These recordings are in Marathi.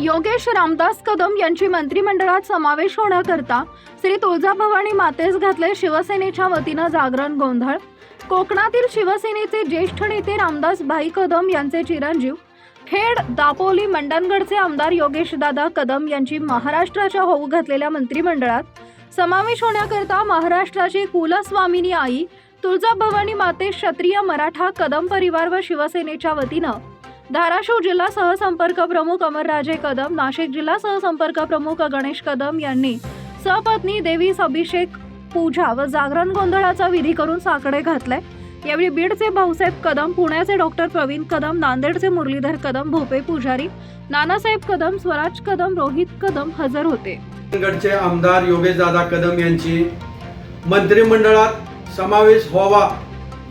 योगेश रामदास कदम यांची मंत्रिमंडळात समावेश होण्याकरता श्री तुळजाभवानी मातेस घातले शिवसेनेच्या वतीनं जागरण गोंधळ. कोकणातील शिवसेनेचे ज्येष्ठ नेते रामदास भाई कदम यांचे चिरंजीव. खेड दापोली मंडणगडचे आमदार योगेशदादा कदम यांची महाराष्ट्राच्या होऊ घातलेल्या मंत्रिमंडळात समावेश होण्याकरता महाराष्ट्राची कुलस्वामिनी आई तुळजाभवानी माते क्षत्रिय मराठा कदम परिवार व शिवसेनेच्या वतीनं धाराशिव जिल्हा सहसंपर्क प्रमुख अमरराजे कदम नाशिक जिल्हा सहसंपर्क प्रमुख गणेश कदम यांनी सपत्नी देवीस अभिषेक पूजा व जागरण गोंधळाचा विधी करून साकडे घातलाय यावेळी बीडचे भाऊसाहेब कदम पुण्याचे डॉक्टर प्रवीण कदम नांदेडचे मुरलीधर कदम भोपे पुजारी नानासाहेब कदम स्वराज कदम रोहित कदम हजर होते. गडचे आमदार योगेशदादा कदम यांची मंत्रिमंडळात समावेश व्हावा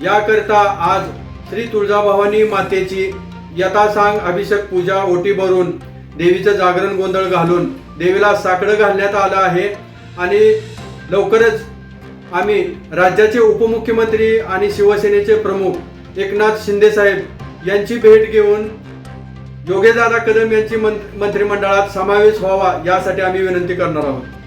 याकरता आज श्री तुळजाभवानी मातेची यथासांग अभिषेक पूजा ओटी भरून देवीचं जागरण गोंधळ घालून देवीला साकडं घालण्यात आलं आहे. आणि लवकरच आम्ही राज्याचे उपमुख्यमंत्री आणि शिवसेनेचे प्रमुख एकनाथ शिंदे साहेब यांची भेट घेऊन योगेदादा कदम यांची मंत्रिमंडळात समावेश व्हावा यासाठी आम्ही विनंती करणार आहोत.